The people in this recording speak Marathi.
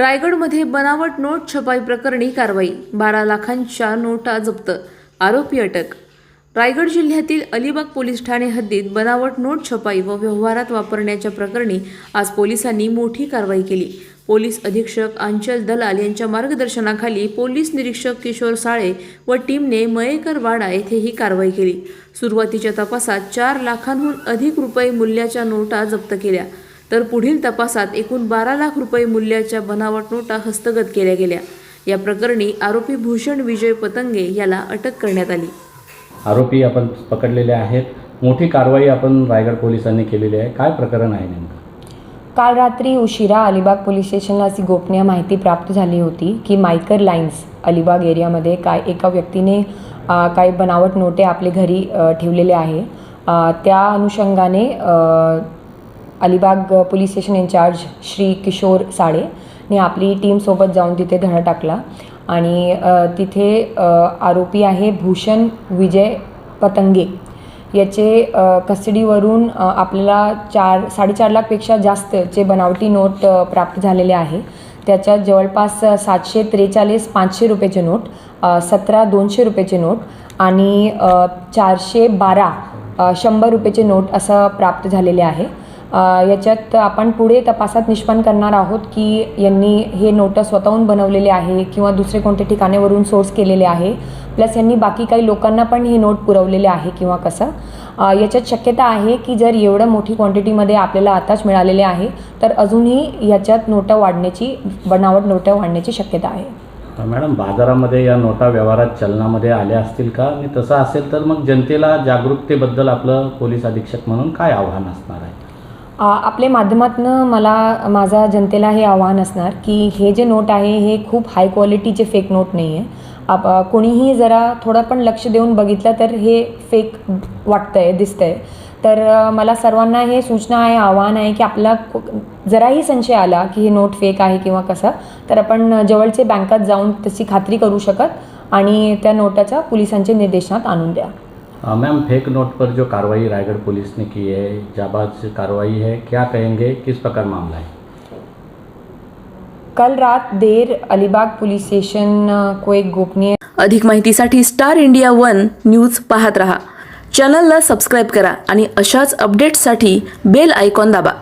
रायगडमध्ये बनावट नोट छपाई प्रकरणी कारवाई. बारा लाखांच्या नोटा जप्त. आरोपी अटक. रायगड जिल्ह्यातील अलिबाग पोलीस ठाणे हद्दीत बनावट नोट छपाई व व्यवहारात वापरण्याच्या प्रकरणी आज पोलिसांनी मोठी कारवाई केली. पोलीस अधीक्षक अंचल दलाल यांच्या मार्गदर्शनाखाली पोलीस निरीक्षक किशोर साळे व टीमने मयेकर वाडा येथे ही कारवाई केली. सुरुवातीच्या तपासात चार लाखांहून अधिक रुपये मूल्याच्या नोटा जप्त केल्या. तर पुढील तपासात एकूण बारा लाख रुपये मूल्याच्या बनावट नोटा हस्तगत केल्या गेल्या. या प्रकरणी आरोपी भूषण विजय पतंगे याला अटक करण्यात आली. आरोपी आपण पकडलेले आहेत. मोठी कारवाई आपण रायगड पोलिसांनी केलेली आहे. काय प्रकरण आहे नेमकं? काल रात्री उशिरा अलिबाग पोलीस स्टेशनला अशी गोपनीय माहिती प्राप्त झाली होती की मायकर लाईन्स अलिबाग एरियामध्ये काय एका व्यक्तीने काही बनावट नोटे आपले घरी ठेवलेले आहे. त्या अनुषंगाने Alibag police station incharge Shri Kishor Sale ने आपली टीमसोबत जाऊन तिथे धडा टाकला. आणि तिथे आरोपी आहे भूषण विजय पतंगे. याचे कस्टडीवरून आपल्याला चार साडेचार लाखपेक्षा जास्तचे बनावटी नोट प्राप्त झालेले आहे. त्याच्यात जवळपास सातशे त्रेचाळीस पाचशे रुपयाचे नोट सतरा दोनशे रुपयाचे नोट आणि चारशे बारा शंभर रुपयाचे नोट असं प्राप्त झालेले आहे. याच्यात आपण पुढे तपासात निष्पन्न करणार आहोत की यांनी हे नोटं स्वतःहून बनवलेले आहे किंवा दुसरे कोणते ठिकाणावरून सोर्स केलेले आहे. प्लस यांनी बाकी काही लोकांना पण हे नोट पुरवलेले आहे किंवा कसं. याच्यात शक्यता आहे की जर एवढं मोठी क्वांटिटीमध्ये आपल्याला आताच मिळालेले आहे तर अजूनही याच्यात नोटा वाढण्याची बनावट नोटा वाढण्याची शक्यता आहे. मॅडम बाजारामध्ये या नोटा व्यवहारात चलनामध्ये आल्या असतील का? आणि तसं असेल तर मग जनतेला जागरूकतेबद्दल आपलं पोलीस अधीक्षक म्हणून काय आव्हान असणार आहे? आपले आपल्या माध्यमातनं मला माझा जनतेला हे आव्हान असणार की हे जे नोट आहे हे खूप हाय क्वालिटीचे फेक नोट नाही आहे आप कोणीही जरा थोडं पण लक्ष देऊन बघितलं तर हे फेक वाटतं आहे दिसतं आहे तर मला सर्वांना हे सूचना आहे आव्हान आहे की आपला जराही संशय आला की हे नोट फेक आहे किंवा कसं तर आपण जवळचे बँकात जाऊन तशी खात्री करू शकत आणि त्या नोटाच्या पोलिसांच्या निर्देशनात आणून द्या. मैम फेक नोट पर जो कार्रवाई रायगढ़ पुलिस ने की है जाबाज कार्रवाई है क्या कहेंगे? किस प्रकार मामला है? कल रात देर अलीबाग पुलिस स्टेशन को एक गोपनीय अधिक माहितीसाठी स्टार इंडिया वन न्यूज़ पाहत रहा. चैनल सबस्क्राईब करा आणि अशाच अपडेट्ससाठी बेल आयकॉन दाबा.